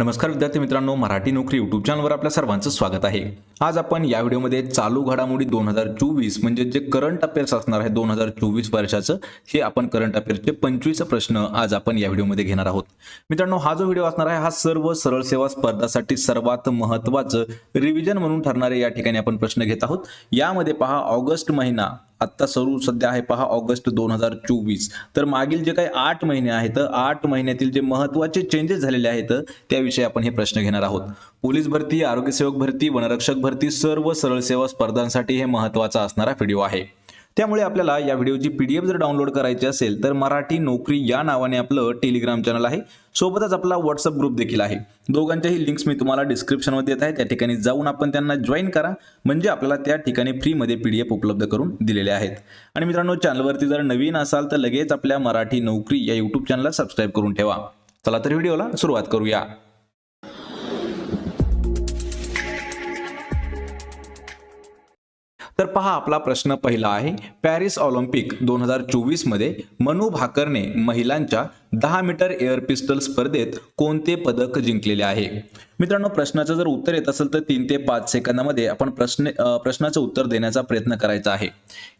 नमस्कार विद्यार्थी मित्रांनो मराठी नोकरी यूट्यूब चॅनलवर आपल्या सर्वांचं स्वागत आहे. आज आपण या व्हिडिओमध्ये चालू घडामोडी दोन हजार चोवीस म्हणजे जे करंट अफेअर्स असणार आहे दोन हजार चोवीस वर्षाचं हे आपण करंट अफेअर्सचे पंचवीस प्रश्न आज आपण या व्हिडिओमध्ये घेणार आहोत. मित्रांनो हा जो व्हिडिओ असणार आहे हा सर्व सरळ सेवा स्पर्धासाठी सर्वात महत्त्वाचं रिव्हिजन म्हणून ठरणारे या ठिकाणी आपण प्रश्न घेत आहोत. यामध्ये पहा ऑगस्ट महिना आत्ता सरू सध्या आहे पहा ऑगस्ट दोन हजार चोवीस. तर मागील जे काही आठ महिने आहेत आठ महिन्यातील जे महत्त्वाचे चेंजेस झालेले आहेत त्याविषयी आपण हे प्रश्न घेणार आहोत. पोलीस भरती आरोग्यसेवक भरती वनरक्षक भरती सर्व सरळ सेवा स्पर्धांसाठी हे महत्त्वाचा असणारा व्हिडिओ आहे. त्यामुळे आपल्याला या व्हिडिओची पी डी एफ जर डाउनलोड करायची असेल तर मराठी नोकरी या नावाने आपलं टेलिग्राम चॅनल आहे. सोबतच आपला व्हॉट्सअप ग्रुप देखील आहे. दोघांच्याही लिंक्स मी तुम्हाला डिस्क्रिप्शनमध्ये देत आहे. त्या ठिकाणी जाऊन आपण त्यांना जॉईन करा. म्हणजे आपल्याला त्या ठिकाणी फ्रीमध्ये पी डी एफ उपलब्ध करून दिलेले आहेत. आणि मित्रांनो चॅनलवरती जर नवीन असाल तर लगेच आपल्या मराठी नोकरी या यूट्यूब चॅनलला सबस्क्राईब करून ठेवा. चला तर व्हिडिओला सुरुवात करूया. तर पहा आपला प्रश्न पहिला आहे. पॅरिस ऑलिम्पिक दोन हजार चोवीसमध्ये मनू भाकरने महिलांच्या दहा मीटर एअर पिस्टल स्पर्धेत कोणते पदक जिंकलेले आहे? मित्रांनो प्रश्नाचं जर उत्तर येत असेल तर तीन ते पाच सेकंदामध्ये आपण प्रश्न प्रश्नाचं उत्तर देण्याचा प्रयत्न करायचा आहे.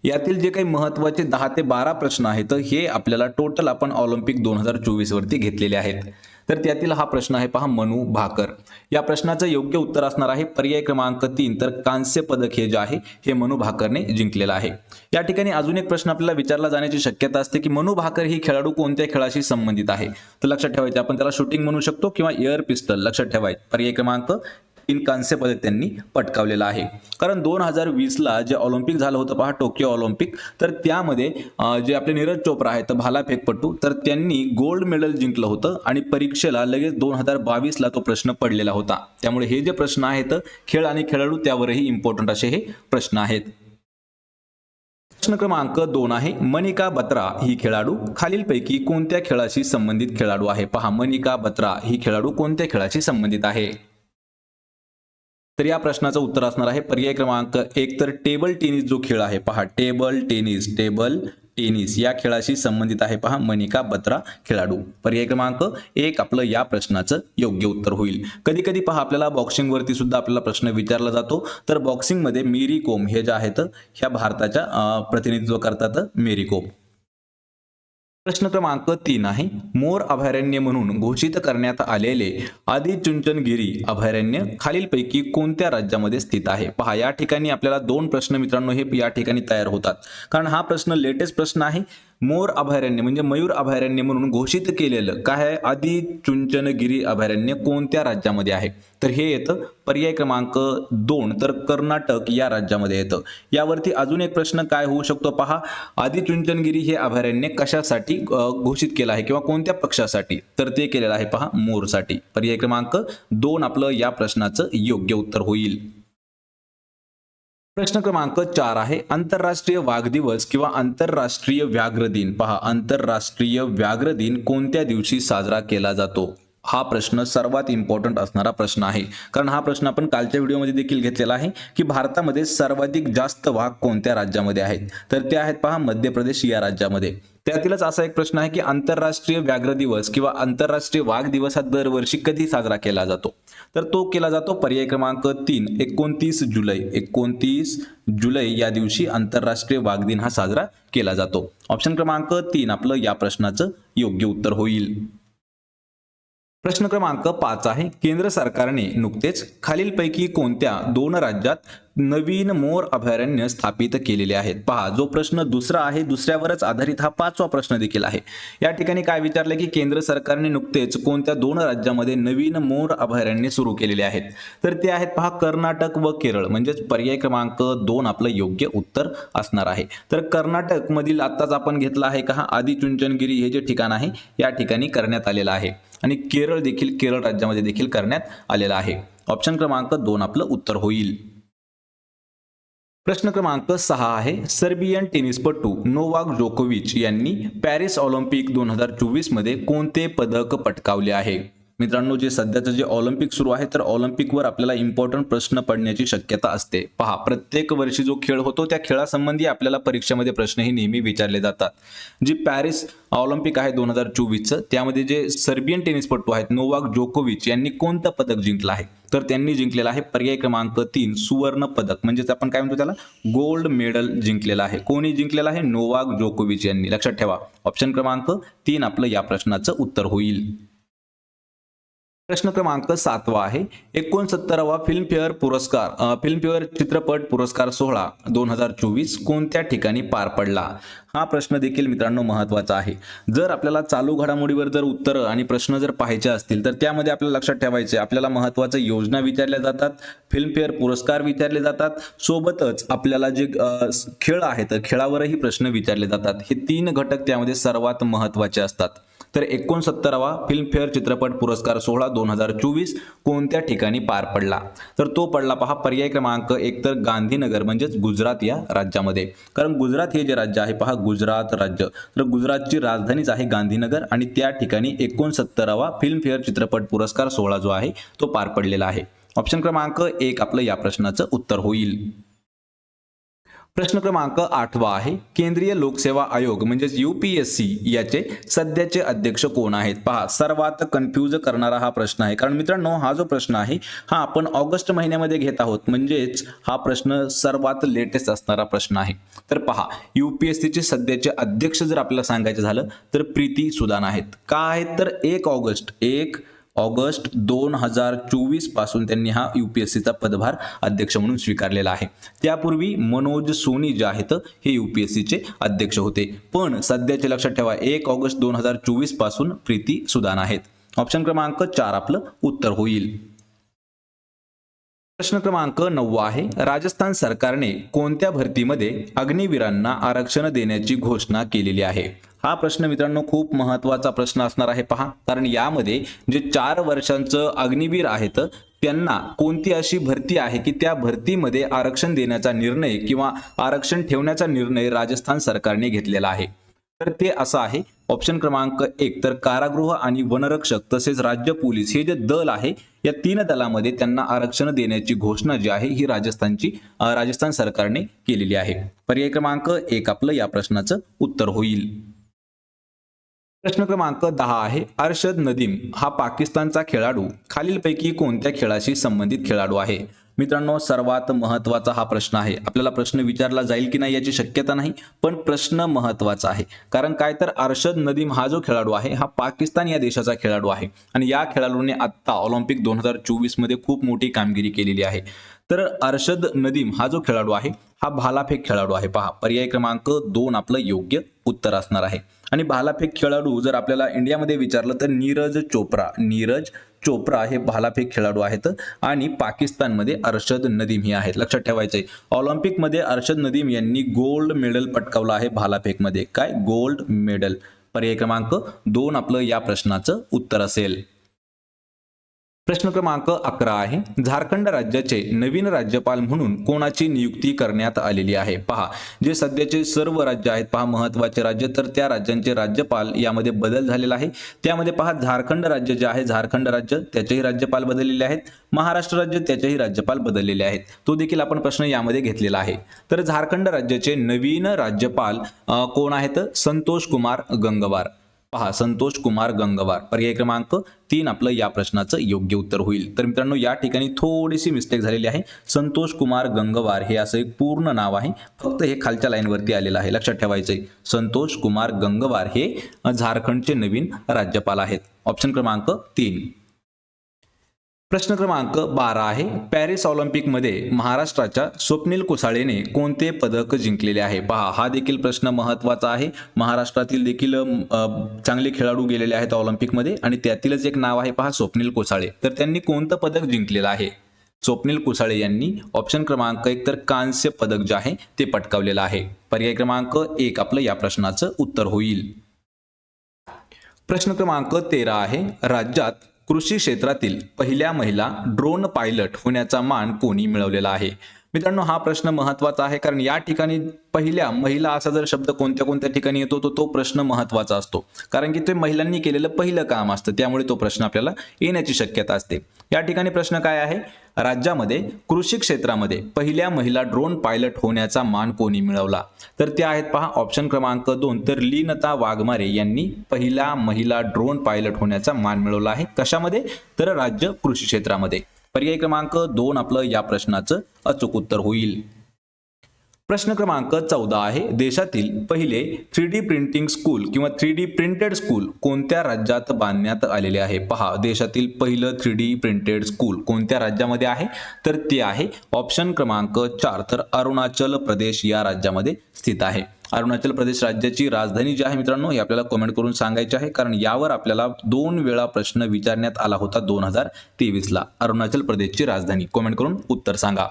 यातील जे काही महत्त्वाचे दहा ते बारा प्रश्न आहेत हे आपल्याला टोटल आपण ऑलिम्पिक दोन हजार चोवीस वरती घेतलेले आहेत. तर त्यातील हा प्रश्न आहे पहा मनू भाकर. या प्रश्नाचं योग्य उत्तर असणार आहे पर्याय क्रमांक तीन. तर कांस्य पदक हे जे आहे हे मनू भाकरने जिंकलेलं आहे. या ठिकाणी अजून एक प्रश्न आपल्याला विचारला जाण्याची शक्यता असते की मनू भाकर ही खेळाडू कोणत्या खेळाशी संबंधित आहे. तर लक्षात ठेवायचे आपण त्याला शूटिंग म्हणू शकतो किंवा एअर पिस्टल लक्षात ठेवायचे पर्याय क्रमांक इन कांस्य त्यांनी पटकावलेलं आहे. कारण दोन हजार वीसला जे ऑलिम्पिक झालं होतं पहा टोकियो ऑलिम्पिक तर त्यामध्ये जे आपले नीरज चोप्रा आहेत भालाफेकपटू तर त्यांनी गोल्ड मेडल जिंकलं होतं आणि परीक्षेला लगेच दोन हजार बावीसला तो प्रश्न पडलेला होता. त्यामुळे हे जे प्रश्न आहेत खेळ आणि खेळाडू त्यावरही इम्पॉर्टंट असे हे प्रश्न आहेत. प्रश्न क्रमांक दोन आहे मनिका बत्रा ही खेळाडू खालीलपैकी कोणत्या खेळाशी संबंधित खेळाडू आहे? पहा मनिका बत्रा ही खेळाडू कोणत्या खेळाशी संबंधित आहे? तर या प्रश्नाचं उत्तर असणार आहे पर्याय क्रमांक एक तर टेबल टेनिस जो खेळ आहे पहा टेबल टेनिस टेबल टेनिस या खेळाशी संबंधित आहे पहा मनिका बत्रा खेळाडू. पर्याय क्रमांक एक आपलं या प्रश्नाचं योग्य उत्तर होईल. कधी कधी पहा आपल्याला बॉक्सिंगवरती सुद्धा आपल्याला प्रश्न विचारला जातो. तर बॉक्सिंगमध्ये मेरी कोम हे जे आहेत ह्या भारताच्या प्रतिनिधित्व करतात मेरी कोम. प्रश्न क्रमांक तीन आहे. मोर अभयारण्य म्हणून घोषित करण्यात आलेले आदिचुंचनगिरी अभयारण्य खालीलपैकी कोणत्या राज्यामध्ये स्थित आहे? पहा या ठिकाणी आपल्याला दोन प्रश्न मित्रांनो हे या ठिकाणी तयार होतात. कारण हा प्रश्न लेटेस्ट प्रश्न आहे. मोर अभयारण्य म्हणजे मयूर अभयारण्य म्हणून घोषित केलेलं काय आहे? आदिचुंचनगिरी अभयारण्य कोणत्या राज्यामध्ये आहे? तर हे येतं पर्याय क्रमांक दोन. तर कर्नाटक या राज्यामध्ये येतं. यावरती अजून एक प्रश्न काय होऊ शकतो पहा? आदिचुंचनगिरी हे अभयारण्य कशासाठी घोषित केलं आहे किंवा कोणत्या पक्षासाठी? तर ते केलेलं आहे पहा मोरसाठी. पर्याय क्रमांक दोन आपलं या प्रश्नाचं योग्य उत्तर होईल. प्रश्न क्रमांक चार आहे. आंतरराष्ट्रीय वाघ दिवस किंवा आंतरराष्ट्रीय व्याघ्र दिन. पहा आंतरराष्ट्रीय व्याघ्र दिन कोणत्या दिवशी साजरा केला जातो? हा प्रश्न सर्वात इम्पॉर्टंट असणारा प्रश्न आहे. कारण हा प्रश्न आपण कालच्या व्हिडिओमध्ये देखील घेतलेला आहे की भारतामध्ये सर्वाधिक जास्त वाघ कोणत्या राज्यामध्ये आहेत? तर ते आहेत पहा मध्य प्रदेश या राज्यामध्ये. त्यातीलच असा एक प्रश्न आहे की आंतरराष्ट्रीय व्याघ्र दिवस किंवा आंतरराष्ट्रीय वाघ दिवस हा दरवर्षी कधी साजरा केला जातो? तर तो केला जातो पर्याय क्रमांक तीन एकोणतीस जुलै. एकोणतीस जुलै या दिवशी आंतरराष्ट्रीय वाघ दिन हा साजरा केला जातो. ऑप्शन क्रमांक तीन आपलं या प्रश्नाचं योग्य उत्तर होईल. प्रश्न क्रमांक पाच आहे. केंद्र सरकारने नुकतेच खालीलपैकी कोणत्या दोन राज्यात नवीन मोर अभयारण्य स्थापित केलेले आहेत? पहा जो प्रश्न दुसरा आहे दुसऱ्यावरच आधारित हा पाचवा प्रश्न देखील आहे. या ठिकाणी काय विचारलं की केंद्र सरकारने नुकतेच कोणत्या दोन राज्यामध्ये नवीन मोर अभयारण्य सुरू केलेले आहेत? तर ते आहेत पहा कर्नाटक व केरळ. म्हणजेच पर्याय क्रमांक दोन आपलं योग्य उत्तर असणार आहे. तर कर्नाटक मधील आत्ताच आपण घेतला आहे का? हा आदिचुंचनगिरी हे जे ठिकाण आहे या ठिकाणी करण्यात आलेलं आहे. आणि केरळ देखील केरळ राज्यामध्ये देखील करण्यात आलेला आहे. ऑप्शन क्रमांक दोन आपलं उत्तर होईल. प्रश्न क्रमांक सहा आहे. सर्बियन टेनिसपटू नोवाक जोकोविच यांनी पॅरिस ऑलिम्पिक दोन हजार चोवीसमध्ये कोणते पदक पटकावले आहे? मित्रांनो जे सध्याचं जे ऑलिम्पिक सुरू आहे तर ऑलिम्पिकवर आपल्याला इम्पॉर्टंट प्रश्न पडण्याची शक्यता असते. पहा प्रत्येक वर्षी जो खेळ होतो त्या खेळासंबंधी आपल्याला परीक्षेमध्ये प्रश्नही नेहमी विचारले जातात. जी पॅरिस ऑलिम्पिक आहे दोन हजार चोवीसचं त्यामध्ये जे सर्बियन टेनिसपटू आहेत नोवाक जोकोविच यांनी कोणतं पदक जिंकलं आहे? तर त्यांनी जिंकलेलं आहे पर्याय क्रमांक तीन सुवर्ण पदक. म्हणजेच आपण काय म्हणतो त्याला? गोल्ड मेडल जिंकलेलं आहे. कोणी जिंकलेलं आहे? नोवाक जोकोविच यांनी. लक्षात ठेवा. ऑप्शन क्रमांक तीन आपलं या प्रश्नाचं उत्तर होईल. प्रश्न क्रमांक सातवा आहे. एकोणसत्तरावा फिल्मफेअर पुरस्कार फिल्मफेअर चित्रपट पुरस्कार सोहळा दोन हजार चोवीस कोणत्या ठिकाणी पार पडला? हा प्रश्न देखील मित्रांनो महत्त्वाचा आहे. जर आपल्याला चालू घडामोडीवर जर उत्तरं आणि प्रश्न जर पाहायचे असतील तर त्यामध्ये आपल्याला लक्षात ठेवायचे आपल्याला महत्त्वाच्या योजना विचारल्या जातात फिल्मफेअर पुरस्कार विचारले जातात सोबतच आपल्याला जे खेळ आहेत तर खेळावरही प्रश्न विचारले जातात. हे तीन घटक त्यामध्ये सर्वात महत्त्वाचे असतात. तर एकोणसत्तरावा फिल्मफेअर चित्रपट पुरस्कार सोहळा दोन हजार चोवीस कोणत्या ठिकाणी पार पडला? तर तो पडला पहा पर्याय क्रमांक एक तर गांधीनगर म्हणजेच गुजरात या राज्यामध्ये. कारण गुजरात हे जे राज्य आहे पहा गुजरात राज्य. तर गुजरातची राजधानीच आहे गांधीनगर आणि त्या ठिकाणी एकोणसत्तरावा फिल्मफेअर चित्रपट पुरस्कार सोहळा जो आहे तो पार पडलेला आहे. ऑप्शन क्रमांक एक आपलं या प्रश्नाचं उत्तर होईल. प्रश्न क्रमांक आठवा आहे. केंद्रीय लोकसेवा आयोग म्हणजेच युपीएससी याचे सध्याचे अध्यक्ष कोण आहेत? पहा सर्वात कन्फ्यूज करणारा हा प्रश्न आहे. कारण मित्रांनो हा जो प्रश्न आहे हा आपण ऑगस्ट महिन्यामध्ये घेत आहोत. म्हणजेच हा प्रश्न सर्वात लेटेस्ट असणारा प्रश्न आहे. तर पहा युपीएससीचे सध्याचे अध्यक्ष जर आपल्याला सांगायचं झालं तर प्रीती सुदान आहेत. का आहेत? तर एक ऑगस्ट एक ऑगस्ट दोन हजार चोवीसपासून त्यांनी हा युपीएससीचा पदभार अध्यक्ष म्हणून स्वीकारलेला आहे. त्यापूर्वी मनोज सोनी जे आहेत हे युपीएससीचे अध्यक्ष होते. पण सध्याचे लक्षात ठेवा एक ऑगस्ट दोन हजार चोवीसपासून प्रीती सुदान आहेत. ऑप्शन क्रमांक चार आपलं उत्तर होईल. प्रश्न क्रमांक नववा आहे राजस्थान सरकारने कोणत्या भरतीमध्ये अग्निवीरांना आरक्षण देण्याची घोषणा केलेली आहे? हा प्रश्न मित्रांनो खूप महत्त्वाचा प्रश्न असणार आहे. पहा कारण यामध्ये जे चार वर्षांचं अग्निवीर आहेत त्यांना कोणती अशी भरती आहे की त्या भरतीमध्ये आरक्षण देण्याचा निर्णय किंवा आरक्षण ठेवण्याचा निर्णय राजस्थान सरकारने घेतलेला आहे. तर ते असं आहे ऑप्शन क्रमांक एक तर कारागृह आणि वनरक्षक तसेच राज्य पोलीस हे जे दल आहे या तीन दलामध्ये त्यांना आरक्षण देण्याची घोषणा जी आहे ही राजस्थानची राजस्थान सरकारने केलेली आहे. पर्याय क्रमांक एक आपलं या प्रश्नाचं उत्तर होईल. प्रश्न क्रमांक दहा आहे अर्षद नदीम हा पाकिस्तानचा खेळाडू. खालीलपैकी कोणत्या खेळाशी संबंधित खेळाडू आहे? मित्रांनो सर्वात महत्त्वाचा हा प्रश्न आहे. आपल्याला प्रश्न विचारला जाईल की नाही याची शक्यता नाही पण प्रश्न महत्त्वाचा आहे. कारण काय तर अरशद नदीम हा जो खेळाडू आहे हा पाकिस्तान या देशाचा खेळाडू आहे. आणि या खेळाडूने आत्ता ऑलिम्पिक दोन हजार चोवीसमध्ये खूप मोठी कामगिरी केलेली आहे. तर अरशद नदीम हा जो खेळाडू आहे हा भालाफेक खेळाडू आहे. पहा पर्याय क्रमांक दोन आपलं योग्य उत्तर असणार आहे. आणि भालाफेक खेळाडू जर आपल्याला इंडियामध्ये विचारलं तर नीरज चोप्रा नीरज चोप्रा हे भालाफेक खेळाडू आहेत आणि पाकिस्तानमध्ये अर्षद नदीम हे आहेत. लक्षात ठेवायचं आहे ऑलिम्पिकमध्ये अर्षद नदीम यांनी गोल्ड मेडल पटकावलं आहे भालाफेकमध्ये. काय? Gold medal. पर्याय क्रमांक दोन आपलं या प्रश्नाचं उत्तर असेल. प्रश्न क्रमांक अकरा आहे. झारखंड राज्याचे नवीन राज्यपाल म्हणून कोणाची नियुक्ती करण्यात आलेली आहे? पहा जे सध्याचे सर्व राज्य आहेत पहा महत्त्वाचे राज्य तर त्या राज्यांचे राज्यपाल यामध्ये बदल झालेला आहे. त्यामध्ये पहा झारखंड राज्य जे आहे झारखंड राज्य त्याचेही राज्यपाल बदललेले आहेत. महाराष्ट्र राज्य त्याचेही राज्यपाल बदललेले आहेत. तो देखील आपण प्रश्न यामध्ये घेतलेला आहे. तर झारखंड राज्याचे नवीन राज्यपाल कोण आहेत? संतोष कुमार गंगवार. पहा संतोष कुमार गंगवार पर्याय क्रमांक तीन आपलं या प्रश्नाचं योग्य उत्तर होईल. तर मित्रांनो या ठिकाणी थोडीशी मिस्टेक झालेली आहे. संतोष कुमार गंगवार हे असं एक पूर्ण नाव आहे. फक्त हे खालच्या लाईनवरती आलेलं आहे. लक्षात ठेवायचं आहे संतोष कुमार गंगवार हे झारखंडचे नवीन राज्यपाल आहेत. ऑप्शन क्रमांक तीन. प्रश्न क्रमांक बारा आहे. पॅरिस ऑलिम्पिकमध्ये महाराष्ट्राच्या स्वप्नील कुसाळेने कोणते पदक जिंकलेले आहे? पहा हा देखील प्रश्न महत्त्वाचा आहे. महाराष्ट्रातील देखील चांगले खेळाडू गेलेले आहेत ऑलिम्पिकमध्ये आणि त्यातीलच एक नाव आहे. पहा स्वप्नील कुसाळे. तर त्यांनी कोणतं पदक जिंकलेलं आहे? स्वप्नील कुसाळे यांनी ऑप्शन क्रमांक एक तर कांस्य पदक जे आहे ते पटकावलेलं आहे. पर्याय क्रमांक एक आपलं या प्रश्नाचं उत्तर होईल. प्रश्न क्रमांक तेरा आहे. राज्यात कृषी क्षेत्रातील पहिल्या महिला ड्रोन पायलट होण्याचा मान कोणी मिळवलेला आहे? मित्रांनो हा प्रश्न महत्त्वाचा आहे कारण या ठिकाणी पहिल्या महिला असा जर शब्द कोणत्या कोणत्या ठिकाणी येतो तो तो प्रश्न महत्त्वाचा असतो. कारण की ते महिलांनी केलेलं पहिलं काम असतं त्यामुळे तो प्रश्न आपल्याला येण्याची शक्यता असते. या ठिकाणी प्रश्न काय आहे? राज्यामध्ये कृषी क्षेत्रामध्ये पहिल्या महिला ड्रोन पायलट होण्याचा मान कोणी मिळवला? तर ते आहेत पहा ऑप्शन क्रमांक दोन. तर लीनता वाघमारे यांनी पहिला महिला ड्रोन पायलट होण्याचा मान मिळवला आहे. कशामध्ये? तर राज्य कृषी क्षेत्रामध्ये. पर्याय क्रमांक दोन आपलं या प्रश्नाचं अचूक उत्तर होईल. प्रश्न क्रमांक चौदा आहे. देशातील पहिले थ्री डी प्रिंटिंग स्कूल किंवा थ्री डी प्रिंटेड स्कूल कोणत्या राज्यात बांधण्यात आलेले आहे? पहा देशातील पहिलं थ्री डी प्रिंटेड स्कूल कोणत्या राज्यामध्ये आहे? तर ते आहे ऑप्शन क्रमांक चार. तर अरुणाचल प्रदेश या राज्यामध्ये स्थित आहे. अरुणाचल प्रदेश राज्याची राजधानी जी आहे मित्रांनो हे आपल्याला कमेंट करून सांगायचे आहे. कारण यावर आपल्याला दोन वेळा प्रश्न विचारण्यात आला होता दोन हजार तेवीसला. अरुणाचल प्रदेशची राजधानी. कमेंट करून उत्तर सांगा.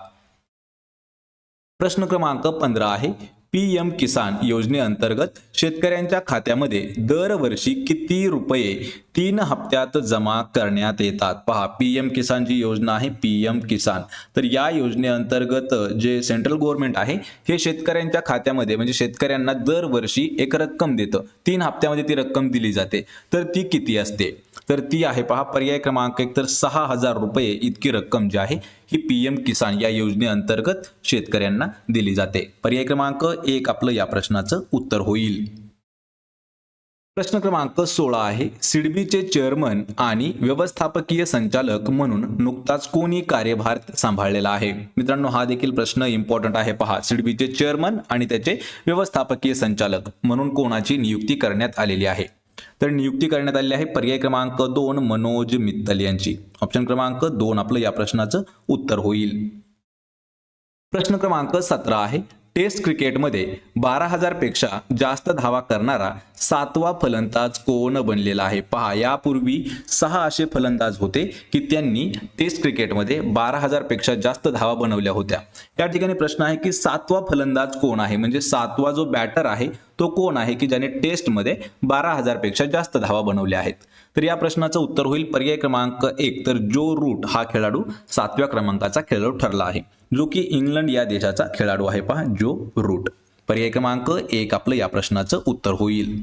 प्रश्न क्रमांक पंधरा आहे. पी एम किसान योजनेअंतर्गत शेतकऱ्यांच्या खात्यामध्ये दरवर्षी किती रुपये तीन हप्त्यात जमा करण्यात येतात? पहा पी एम किसान जी योजना आहे पी एम किसान. तर या योजनेअंतर्गत जे सेंट्रल गव्हर्नमेंट आहे हे शेतकऱ्यांच्या खात्यामध्ये म्हणजे शेतकऱ्यांना दरवर्षी एक रक्कम देतं. तीन हप्त्यामध्ये ती रक्कम दिली जाते. तर ती किती असते? तर ती आहे पहा पर्याय क्रमांक एक तर सहा हजार रुपये इतकी रक्कम जी आहे ही पी एम किसान या योजनेअंतर्गत शेतकऱ्यांना दिली जाते. पर्याय क्रमांक एक आपलं या प्रश्नाचं उत्तर होईल. प्रश्न क्रमांक सोळा आहे सिडबीचे चेअरमन आणि व्यवस्थापकीय संचालक म्हणून नुकताच कोणी कार्यभार सांभाळलेला आहे? मित्रांनो हा देखील प्रश्न इम्पॉर्टंट आहे पहा. सिडबीचे चेअरमन आणि त्याचे व्यवस्थापकीय संचालक म्हणून कोणाची नियुक्ती करण्यात आलेली आहे? तर नियुक्ती करण्यात आलेली आहे पर्याय क्रमांक दोन मनोज मित्तल यांची. ऑप्शन क्रमांक दोन आपलं या प्रश्नाचं उत्तर होईल. प्रश्न क्रमांक सतरा आहे. टेस्ट क्रिकेटमध्ये बारा हजारपेक्षा जास्त धावा करणारा सातवा फलंदाज कोण बनलेला आहे? पहा यापूर्वी सहा असे फलंदाज होते की त्यांनी टेस्ट क्रिकेटमध्ये बारा हजारपेक्षा जास्त धावा बनवल्या होत्या. या ठिकाणी प्रश्न आहे की सातवा फलंदाज कोण आहे? म्हणजे सातवा जो बॅटर आहे तो कोण आहे की ज्याने टेस्टमध्ये बारा हजारपेक्षा जास्त धावा बनवल्या आहेत? तर या प्रश्नाचं उत्तर होईल पर्याय क्रमांक एक. तर जो रूट हा खेळाडू सातव्या क्रमांकाचा खेळाडू ठरला आहे जो की इंग्लंड या देशाचा खेळाडू आहे. पहा जो रूट पर्याय क्रमांक एक आपलं या प्रश्नाचं उत्तर होईल.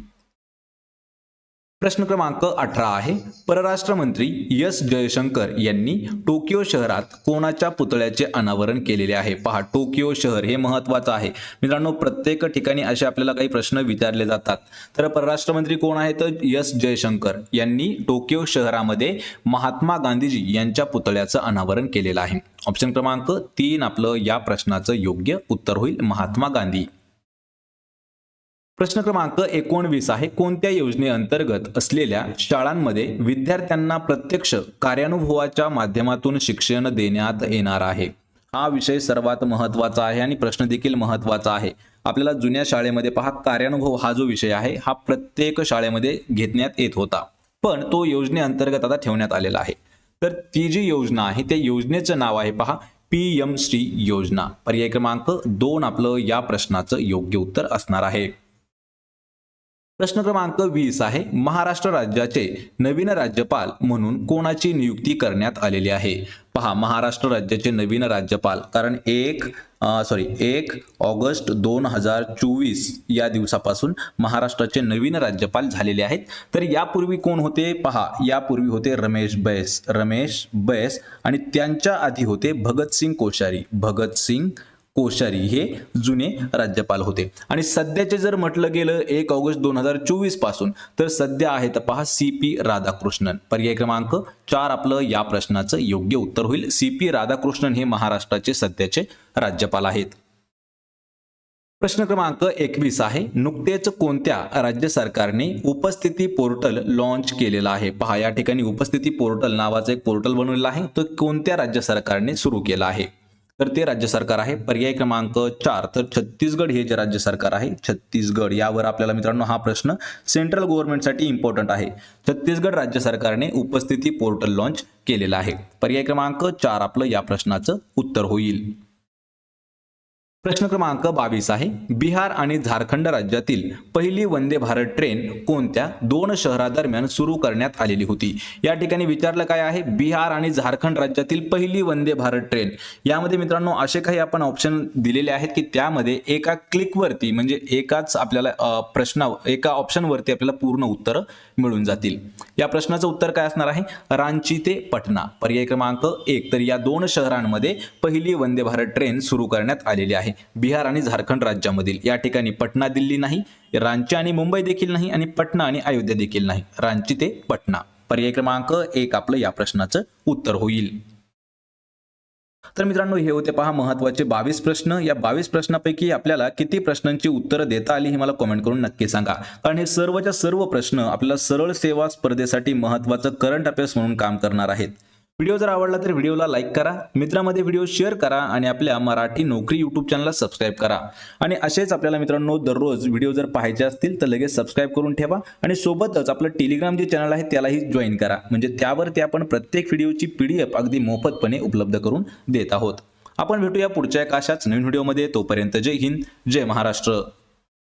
प्रश्न क्रमांक अठरा आहे. परराष्ट्र मंत्री एस जयशंकर यांनी टोकियो शहरात कोणाच्या पुतळ्याचे अनावरण केलेले आहे? पहा टोकियो शहर हे महत्वाचं आहे. मित्रांनो प्रत्येक ठिकाणी असे आपल्याला काही प्रश्न विचारले जातात. तर परराष्ट्र मंत्री कोण आहे तर एस जयशंकर यांनी टोकियो शहरामध्ये महात्मा गांधीजी यांच्या पुतळ्याचं अनावरण केलेलं आहे. ऑप्शन क्रमांक तीन आपलं या प्रश्नाचं योग्य उत्तर होईल. महात्मा गांधी. प्रश्न क्रमांक एकोणवीस आहे. कोणत्या योजनेअंतर्गत असलेल्या शाळांमध्ये विद्यार्थ्यांना प्रत्यक्ष कार्यानुभवाच्या माध्यमातून शिक्षण देण्यात येणार आहे? हा विषय सर्वात महत्त्वाचा आहे आणि प्रश्न देखील महत्त्वाचा आहे. आपल्याला जुन्या शाळेमध्ये पहा कार्यानुभव हा जो विषय आहे हा प्रत्येक शाळेमध्ये घेण्यात येत होता. पण तो योजनेअंतर्गत आता ठेवण्यात आलेला आहे. तर ती जी योजना आहे त्या योजनेचं नाव आहे पहा पी एम श्री योजना. पर्याय क्रमांक दोन आपलं या प्रश्नाचं योग्य उत्तर असणार आहे. प्रश्न क्रमांक वीस आहे महाराष्ट्र राज्याचे नवीन राज्यपाल म्हणून कोणाची नियुक्ती करण्यात आलेली आहे? पहा महाराष्ट्र राज्याचे नवीन राज्यपाल कारण एक सॉरी एक ऑगस्ट दोन हजार चोवीस या दिवसापासून महाराष्ट्राचे नवीन राज्यपाल झालेले आहेत. तर यापूर्वी कोण होते? पहा यापूर्वी होते रमेश बैस रमेश बैस आणि त्यांच्या आधी होते भगतसिंग कोश्यारी. भगतसिंग कोश्यारी हे जुने राज्यपाल होते. आणि सध्याचे जर म्हटलं गेलं एक ऑगस्ट दोन हजार चोवीसपासून तर सध्या आहेत पहा सी पी राधाकृष्णन. पर्याय क्रमांक चार आपलं या प्रश्नाचं योग्य उत्तर होईल. सी पी राधाकृष्णन हे महाराष्ट्राचे सध्याचे राज्यपाल आहेत. प्रश्न क्रमांक एकवीस आहे. नुकतेच कोणत्या राज्य सरकारने उपस्थिती पोर्टल लॉन्च केलेला आहे? पहा या ठिकाणी उपस्थिती पोर्टल नावाचं एक पोर्टल बनवलेलं आहे. तो कोणत्या राज्य सरकारने सुरू केला आहे? तर ते राज्य सरकार आहे. पर्याय क्रमांक चार. तर छत्तीसगड हे जे राज्य सरकार आहे छत्तीसगड यावर आपल्याला मित्रांनो हा प्रश्न सेंट्रल गव्हर्नमेंटसाठी इम्पॉर्टंट आहे. छत्तीसगड राज्य सरकारने उपस्थिती पोर्टल लॉन्च केलेला आहे. पर्याय क्रमांक चार आपलं या प्रश्नाचं उत्तर होईल. प्रश्न क्रमांक बावीस आहे. बिहार आणि झारखंड राज्यातील पहिली वंदे भारत ट्रेन कोणत्या दोन शहरादरम्यान सुरू करण्यात आलेली होती? या ठिकाणी विचारलं काय आहे? बिहार आणि झारखंड राज्यातील पहिली वंदे भारत ट्रेन. यामध्ये मित्रांनो असे काही आपण ऑप्शन दिलेले आहेत की त्यामध्ये एका क्लिकवरती म्हणजे एकाच आपल्याला अ, प्रश्ना एका ऑप्शनवरती आपल्याला पूर्ण उत्तर मिळून जातील. या प्रश्नाचं उत्तर काय असणार आहे? रांची ते पटना. पर्याय क्रमांक एक. तर या दोन शहरांमध्ये पहिली वंदे भारत ट्रेन सुरू करण्यात आलेली आहे. बिहार आणि झारखंड राज्यामधील. या ठिकाणी पटना दिल्ली नाही रांची आणि मुंबई देखील नाही आणि पटना आणि अयोध्या देखील नाही. रांची ते पटना. पर्याय क्रमांक एक आपलं या प्रश्नाचं उत्तर होईल. तर मित्रांनो हे होते पहा महत्त्वाचे बावीस प्रश्न. या बावीस प्रश्नापैकी आपल्याला किती प्रश्नांची उत्तरं देता आली हे मला कमेंट करून नक्की सांगा. कारण हे सर्वच्या सर्व प्रश्न आपल्याला सरळ सेवा स्पर्धेसाठी महत्वाचं करंट अफेअर्स म्हणून काम करणार आहेत. व्हिडिओ जर आवडला तर व्हिडिओला लाईक करा मित्रांमध्ये व्हिडिओ शेअर करा आणि आपल्या मराठी नोकरी यूट्यूब चॅनलला सबस्क्राईब करा. आणि असेच आपल्याला मित्रांनो दररोज व्हिडिओ जर पाहायचे असतील तर लगेच सबस्क्राईब करून ठेवा आणि सोबतच आपलं टेलिग्राम जे चॅनल आहे त्यालाही जॉईन करा. म्हणजे त्यावरती आपण प्रत्येक व्हिडिओची पी डी एफ अगदी मोफतपणे उपलब्ध करून देत आहोत. आपण भेटूया पुढच्या एका अशाच नवीन व्हिडिओमध्ये. तोपर्यंत जय हिंद जय महाराष्ट्र.